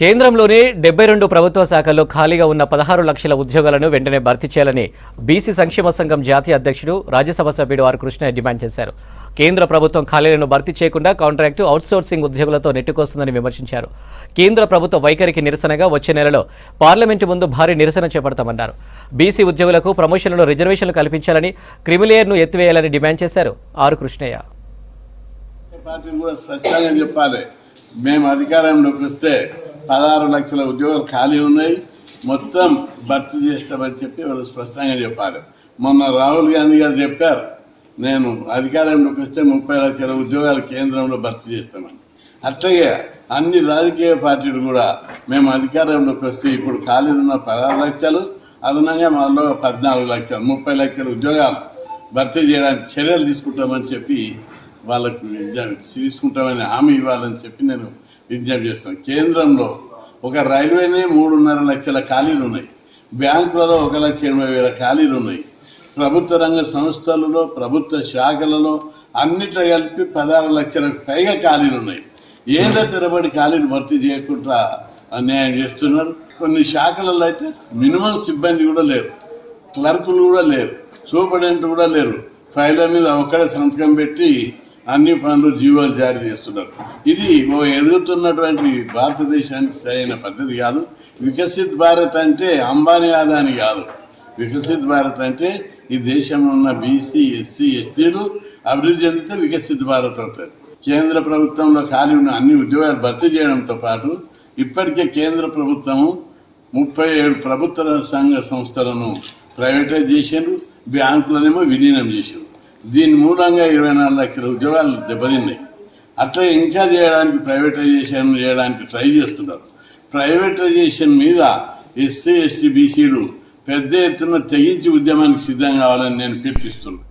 కేంద్రంలోని డెబ్బై రెండు ప్రభుత్వ శాఖల్లో ఖాళీగా ఉన్న పదహారు లక్షల ఉద్యోగాలను వెంటనే భర్తీ చేయాలని బీసీ సంక్షేమ సంఘం జాతీయ అధ్యక్షుడు రాజ్యసభ సభ్యుడు ఆర్ కృష్ణ డిమాండ్ చేశారు. కేంద్ర ప్రభుత్వం ఖాళీలను భర్తీ చేయకుండా కాంట్రాక్టు అవుట్సోర్సింగ్ ఉద్యోగులతో నెట్టుకొస్తుందని విమర్శించారు. కేంద్ర ప్రభుత్వ వైఖరికి నిరసనగా వచ్చే నెలలో పార్లమెంటు ముందు భారీ నిరసన చేపడతామన్నారు. బీసీ ఉద్యోగులకు ప్రమోషన్లలో రిజర్వేషన్లు కల్పించాలని క్రిమిలేయర్ను ఎత్తివేయాలని డిమాండ్ చేశారు ఆర్ కృష్ణయ్య. కూడా స్పష్టంగా చెప్పాలి. మేము అధికారంలోకి వస్తే పదహారు లక్షల ఉద్యోగాలు ఖాళీ ఉన్నాయి. మొత్తం భర్తీ చేస్తామని చెప్పి వాళ్ళు స్పష్టంగా చెప్పాలి మొన్న రాహుల్ గాంధీ గారు చెప్పారు నేను అధికారంలోకి వస్తే ముప్పై లక్షల ఉద్యోగాలు కేంద్రంలో భర్తీ చేస్తామని. అట్లాగే అన్ని రాజకీయ పార్టీలు కూడా మేము అధికారంలోకి వస్తే ఇప్పుడు ఖాళీ ఉన్న పదహారు లక్షలు అదనంగా మనలో పద్నాలుగు లక్షలు ముప్పై లక్షల ఉద్యోగాలు భర్తీ చేయడానికి చర్యలు తీసుకుంటామని చెప్పి వాళ్ళకు తీసుకుంటామని హామీ ఇవ్వాలని చెప్పి నేను విజ్ఞప్తి చేస్తాం. కేంద్రంలో ఒక రైల్వేనే మూడున్నర లక్షల ఖాళీలు ఉన్నాయి. బ్యాంకులలో ఒక లక్ష ఎనభై వేల ఖాళీలు ఉన్నాయి. ప్రభుత్వ రంగ సంస్థలలో ప్రభుత్వ శాఖలలో అన్నిట్లో కలిపి పదహారు లక్షలకు పైగా ఖాళీలు ఉన్నాయి. ఏళ్ళ తెరబడి ఖాళీలు భర్తీ చేయకుండా అన్యాయం చేస్తున్నారు. కొన్ని శాఖలలో అయితే మినిమం సిబ్బంది కూడా లేరు. క్లర్కులు కూడా లేరు. సూపరింటెండెంట్ కూడా లేరు. ఫైళ్ళ మీద ఒక్కడే సంతకం పెట్టి అన్ని పనులు జీవోలు జారీ చేస్తున్నారు. ఇది ఓ ఎదుగుతున్నటువంటి భారతదేశానికి సరైన పద్ధతి కాదు. వికసిత్ భారత్ అంటే అంబానీ ఆదాని కాదు. వికసిత్ భారత్ అంటే ఈ దేశంలో ఉన్న బీసీ ఎస్సీ ఎస్టీలు అభివృద్ధి చెందితే వికసిత్ భారత్ అవుతుంది. కేంద్ర ప్రభుత్వంలో ఖాళీ ఉన్న అన్ని ఉద్యోగాలు భర్తీ చేయడంతో పాటు ఇప్పటికే కేంద్ర ప్రభుత్వము ముప్పై ఏడు ప్రభుత్వ సంఘ సంస్థలను ప్రైవేటైజ్ చేశారు బ్యాంకులనేమో విలీనం చేశారు దీని మూలంగా ఇరవై నాలుగు లక్షల ఉద్యోగాలు దెబ్బతిన్నాయి. అట్లా ఇంకా చేయడానికి ప్రైవేటైజేషన్ చేయడానికి ట్రై చేస్తున్నారు. ప్రైవేటైజేషన్ మీద ఎస్సీ ఎస్టీ బీసీలు పెద్ద ఎత్తున తెగించి ఉద్యమానికి సిద్ధం కావాలని నేను పిలిపిస్తున్నాను